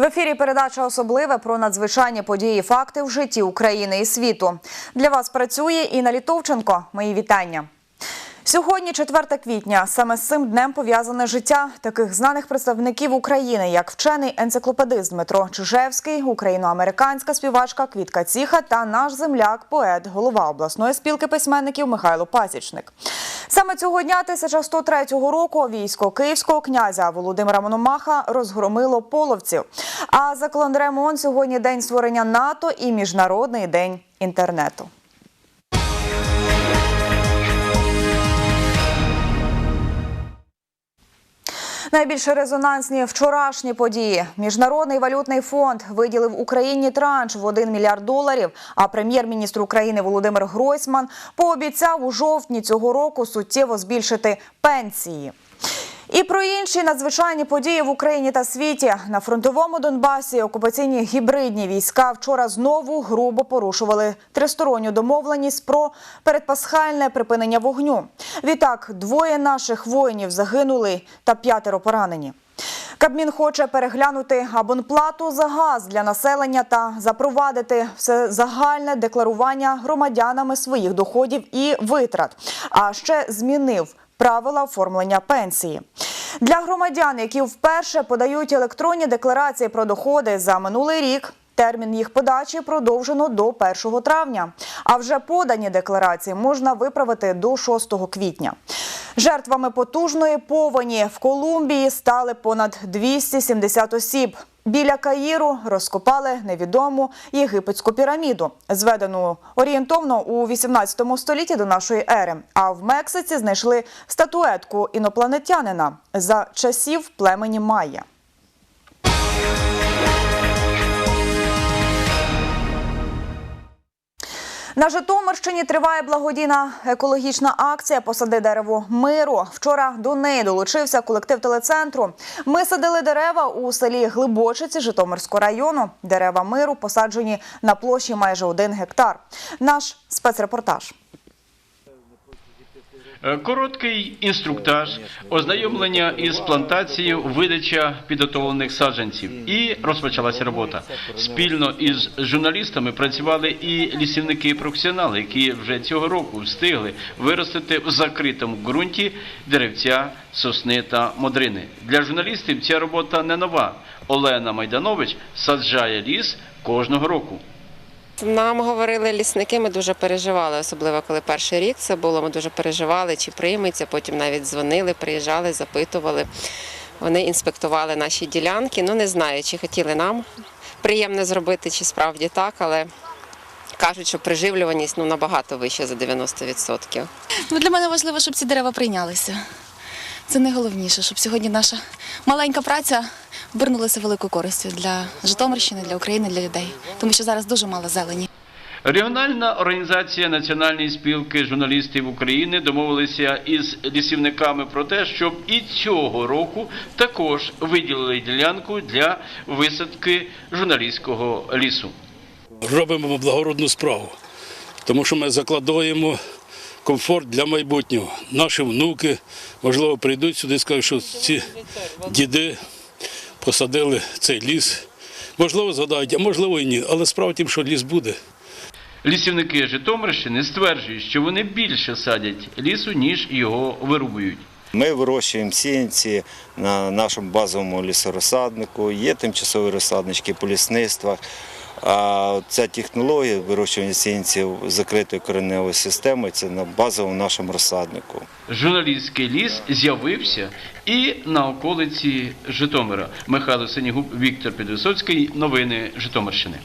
В ефірі передача особливе про надзвичайні події, факти в житті України і світу. Для вас працює Інна Літовченко. Мої вітання. Сьогодні, 4 квітня, саме з цим днем пов'язане життя таких знаних представників України, як вчений енциклопедист Дмитро Чижевський, україно-американська співачка Квітка Ціха та наш земляк, поет, голова обласної спілки письменників Михайло Пасічник. Саме цього дня 1103 року військо київського князя Володимира Мономаха розгромило половців. А за календарем ООН сьогодні день створення НАТО і Міжнародний день інтернету. Найбільш резонансні вчорашні події. Міжнародний валютний фонд виділив Україні транш в 1 мільярд доларів. А прем'єр-міністр України Володимир Гройсман пообіцяв у жовтні цього року суттєво збільшити пенсії. І про інші надзвичайні події в Україні та світі на фронтовому Донбасі окупаційні гібридні війська вчора знову грубо порушували тристоронню домовленість про передпасхальне припинення вогню. Відтак двоє наших воїнів загинули та п'ятеро поранені. Кабмін хоче переглянути абонплату за газ для населення та запровадити все загальне декларування громадянами своїх доходів і витрат. А ще змінив правила оформлення пенсії. Для громадян, які вперше подають електронні декларації про доходи за минулий рік. Термін їх подачі продовжено до 1 травня. А вже подані декларації можна виправити до 6 квітня. Жертвами потужної повені в Колумбії стали понад 270 осіб. Біля Каїру розкопали невідому єгипетську піраміду, зведену орієнтовно у 18 столітті до нашої ери. А в Мексиці знайшли статуетку інопланетянина за часів племені Майя. На Житомирщині триває благодійна екологічна акція Посади дерево миру. Вчора до неї долучився колектив телецентру. Ми садили дерева у селі Глибочиці Житомирського району. Дерева миру посаджені на площі майже один гектар. Наш спецрепортаж. Е, Короткий інструктаж, ознайомлення із плантацією, видача підготовлених саджанців. І розпочалася робота. Спільно із журналістами працювали і лісівники-професіонали, які вже цього року встигли виростити в закритому ґрунті деревця, сосни та модрини. Для журналістів ця робота не нова. Олена Майданович саджає ліс кожного року. Нам говорили лісники, ми дуже переживали, особливо коли перший рік це було. Ми дуже переживали, чи прийметься. Потім навіть дзвонили, приїжджали, запитували. Вони інспектували наші ділянки. Ну не знаю, чи хотіли нам приємне зробити, чи справді так, але кажуть, що приживлюваність ну набагато вища за 90%. Ну, для мене важливо, щоб ці дерева прийнялися. Це найголовніше, щоб сьогодні наша маленька праця обернулася великою користю для Житомирщини, для України, для людей. Тому що зараз дуже мало зелені. Регіональна організація Національної спілки журналістів України домовилися із лісівниками про те, щоб і цього року також виділили ділянку для висадки журналістського лісу. робимо благородну справу, тому що ми закладаємо комфорт для майбутнього. Наші внуки, можливо, прийдуть сюди і скажуть, що ці діди посадили цей ліс. Можливо, згадають, а можливо і ні. Але справа в тім, що ліс буде. Лісівники Житомирщини стверджують, що вони більше садять лісу, ніж його вирубують. Ми вирощуємо сіянці на нашому базовому лісорозсаднику, є тимчасові розсаднички по лісництвах. А ця технологія вирощування сіянців закритою кореневою системою це на базовому нашому розсаднику. Журналістський ліс з'явився і на околиці Житомира. Михайло Синігуб, Віктор Підвисоцький. Новини Житомирщини.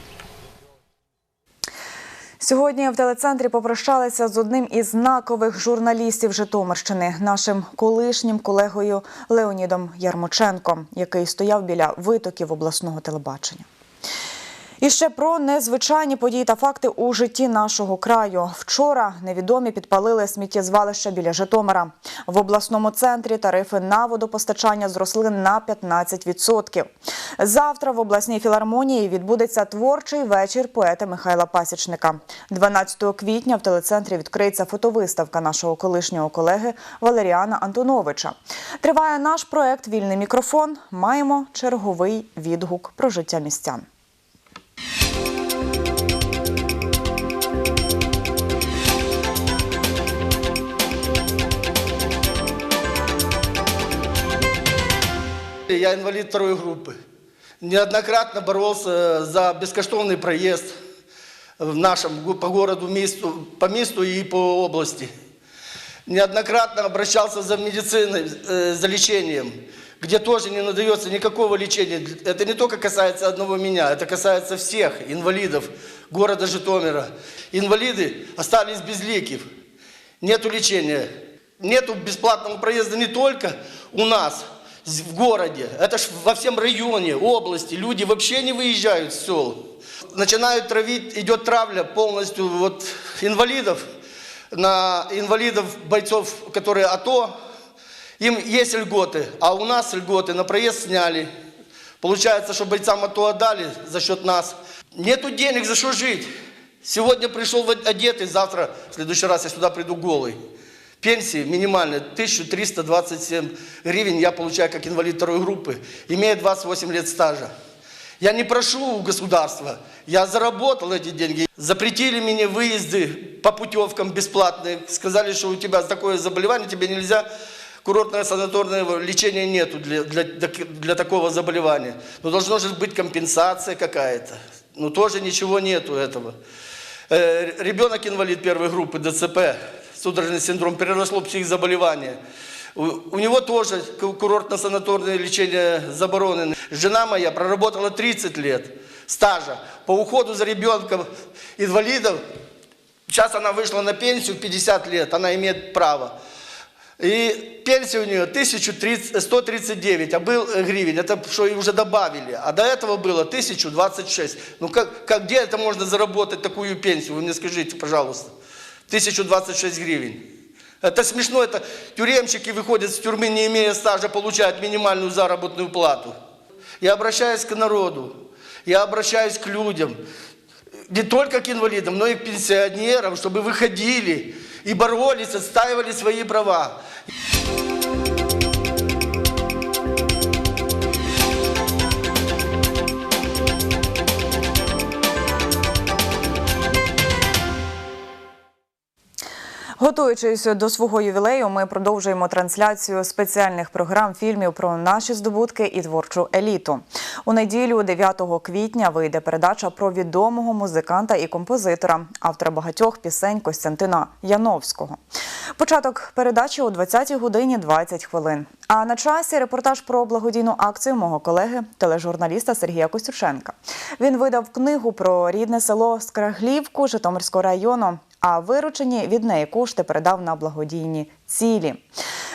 Сьогодні в телецентрі попрощалися з одним із знакових журналістів Житомирщини, нашим колишнім колегою Леонідом Ярмоченком, який стояв біля витоків обласного телебачення. І ще про незвичайні події та факти у житті нашого краю. Вчора невідомі підпалили сміттєзвалище біля Житомира. В обласному центрі тарифи на водопостачання зросли на 15%. Завтра в обласній філармонії відбудеться творчий вечір поета Михайла Пасічника. 12 квітня в телецентрі відкриється фотовиставка нашого колишнього колеги Валеріана Антоновича. Триває наш проект Вільний мікрофон. Маємо черговий відгук про життя містян. Я инвалид второй группы. Неоднократно боролся за бескоштовный проезд в нашем по городу, месту, по месту и по области. Неоднократно обращался за медициной, э, за лечением, где тоже не надается никакого лечения. Это не только касается одного меня, это касается всех инвалидов города Житомира. Инвалиды остались безликих. Нету лечения. Нету бесплатного проезда не только у нас, в городе. Это ж во всем районе, области. Люди вообще не выезжают с сел. Начинают травить, идет травля полностью вот инвалидов, на инвалидов, бойцов, которые АТО. Им есть льготы, а у нас льготы на проезд сняли. Получается, что бойцам АТО отдали за счет нас. Нету денег, за что жить. Сегодня пришел одетый, завтра, в следующий раз я сюда приду голый. Пенсии минимальные 1327 гривен я получаю как инвалид второй группы, имея 28 лет стажа. Я не прошу у государства, я заработал эти деньги. Запретили мне выезды по путевкам бесплатные. Сказали, что у тебя такое заболевание, тебе нельзя курортное санаторное лечения нету для, для, для такого заболевания. Но должна же быть компенсация какая-то. Но тоже ничего нету этого. Э, Ребенок инвалид первой группы ДЦП, судорожный синдром, переросло психозаболевание. У, у него тоже ку- курортно-санаторное лечение заборонено. Жена моя проработала 30 лет стажа по уходу за ребенком инвалидов. Сейчас она вышла на пенсию в 50 лет, она имеет право. И пенсия у нее 1139, а был э, гривен, это что и уже добавили. А до этого было 1026. Ну как, как, где это можно заработать такую пенсию? Вы мне скажите, пожалуйста. 1026 гривен. Это смешно, это тюремщики выходят с тюрьмы, не имея стажа, получают минимальную заработную плату. Я обращаюсь к народу, я обращаюсь к людям, не только к инвалидам, но и к пенсионерам, чтобы выходили и боролись, отстаивали свои права. Готуючись до свого ювілею, ми продовжуємо трансляцію спеціальних програм фільмів про наші здобутки і творчу еліту. У неділю, 9 квітня, вийде передача про відомого музиканта і композитора, автора багатьох пісень Костянтина Яновського. Початок передачі о 20 годині 20 хвилин. А на часі репортаж про благодійну акцію мого колеги, тележурналіста Сергія Костюченка. Він видав книгу про рідне село Скраглівку Житомирського району. А виручені від неї кошти передав на благодійні цілі.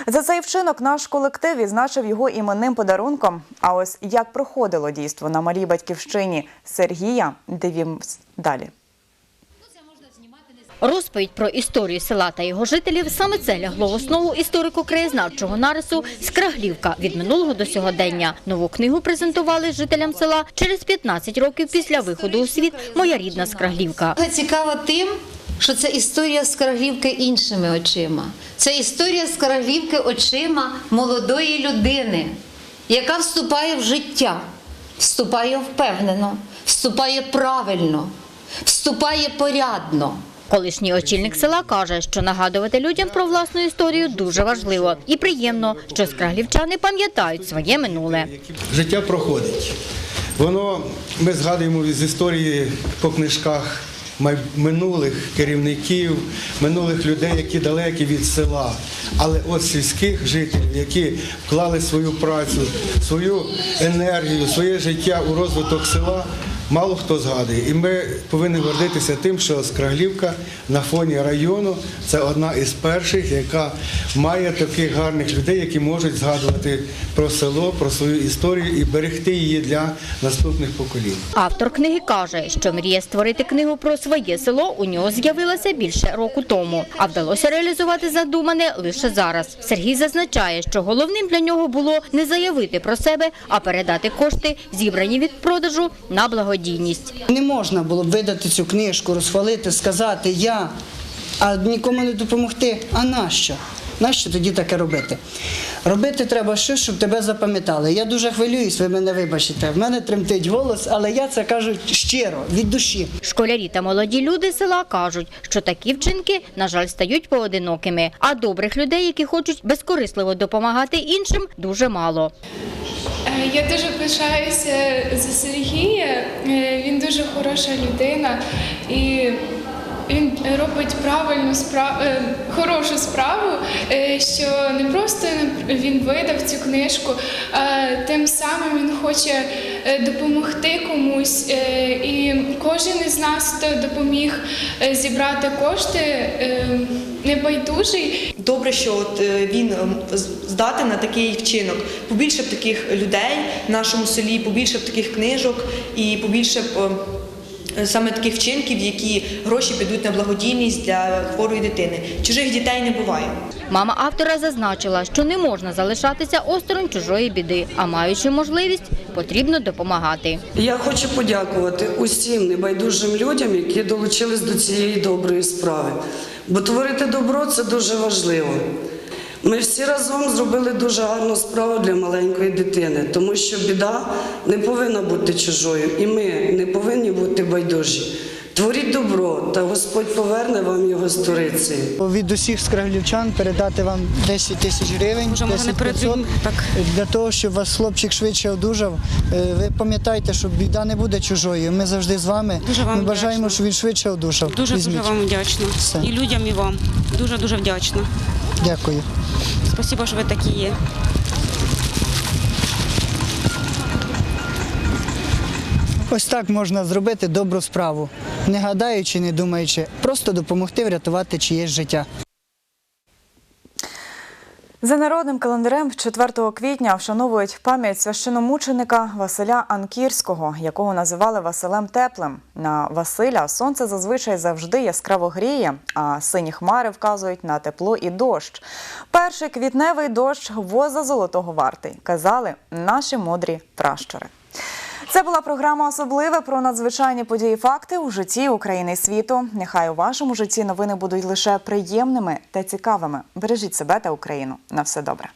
За цей вчинок наш колектив відзначив його іменним подарунком. А ось як проходило дійство на малій батьківщині Сергія, дивімось далі. Розповідь про історію села та його жителів саме це лягло в основу історико-краєзнавчого нарису «Скраглівка» від минулого до сьогодення. Нову книгу презентували жителям села через 15 років після виходу у світ «Моя рідна Скраглівка». Цікава тим, що це історія Скарглівки іншими очима. Це історія Скарглівки очима молодої людини, яка вступає в життя, вступає впевнено, вступає правильно, вступає порядно. Колишній очільник села каже, що нагадувати людям про власну історію дуже важливо. І приємно, що скраглівчани пам'ятають своє минуле. життя проходить. Воно ми згадуємо з історії по книжках минулих керівників, минулих людей, які далекі від села. Але от сільських жителів, які вклали свою працю, свою енергію, своє життя у розвиток села, мало хто згадує. І ми повинні гордитися тим, що Скраглівка на фоні району це одна із перших, яка має таких гарних людей, які можуть згадувати про село, про свою історію і берегти її для наступних поколінь. Автор книги каже, що мрія створити книгу про своє село у нього з'явилася більше року тому, а вдалося реалізувати задумане лише зараз. Сергій зазначає, що головним для нього було не заявити про себе, а передати кошти, зібрані від продажу, на благодійність. Не можна було б видати цю книжку, розхвалити, сказати я, а нікому не допомогти. А нащо? Нащо тоді таке робити? Робити треба щось, щоб тебе запам'ятали. Я дуже хвилююсь, ви мене вибачите. В мене тремтить голос, але я це кажу щиро, від душі. Школярі та молоді люди села кажуть, що такі вчинки, на жаль, стають поодинокими, а добрих людей, які хочуть безкорисливо допомагати іншим, дуже мало. Е, Я дуже пишаюся за Сергія. Е, хороша людина і він робить правильну справу, хорошу справу, е, що не просто він видав цю книжку, а тим самим він хоче е, допомогти комусь. Е, І кожен із нас, допоміг е, зібрати кошти, е, небайдужий, Добре, що от е, він ем, здатен на такий вчинок. Побільше б таких людей в нашому селі, побільше б таких книжок і побільше б е, саме таких вчинків, які гроші підуть на благодійність для хворої дитини. Чужих дітей не буває. Мама автора зазначила, що не можна залишатися осторонь чужої біди, а маючи можливість, потрібно допомагати. Я хочу подякувати усім небайдужим людям, які долучились до цієї доброї справи. Бо творити добро це дуже важливо. Ми всі разом зробили дуже гарну справу для маленької дитини, тому що біда не повинна бути чужою, і ми не повинні бути байдужі. Творіть добро, та Господь поверне вам його сторицею. Від усіх скраглівчан передати вам 10 тисяч гривень, 10 500, для того, щоб вас хлопчик швидше одужав. Е, Ви пам'ятайте, що біда не буде чужою. Ми завжди з вами. Дуже вам Ми бажаємо, вдячна. щоб він швидше одужав. Дуже Візьміть. дуже вам вдячна. Все. І людям, і вам. Дуже дуже вдячна. Дякую. Спасибо, що ви такі є. Ось так можна зробити добру справу, не гадаючи, не думаючи, просто допомогти врятувати чиєсь життя. За народним календарем 4 квітня вшановують пам'ять священомученика Василя Анкірського, якого називали Василем Теплим. На Василя сонце зазвичай завжди яскраво гріє, а сині хмари вказують на тепло і дощ. Перший квітневий дощ воза золотого вартий, казали наші мудрі пращури. Це була програма особливе про надзвичайні події, факти у житті України і світу. Нехай у вашому житті новини будуть лише приємними та цікавими. Бережіть себе та Україну. На все добре.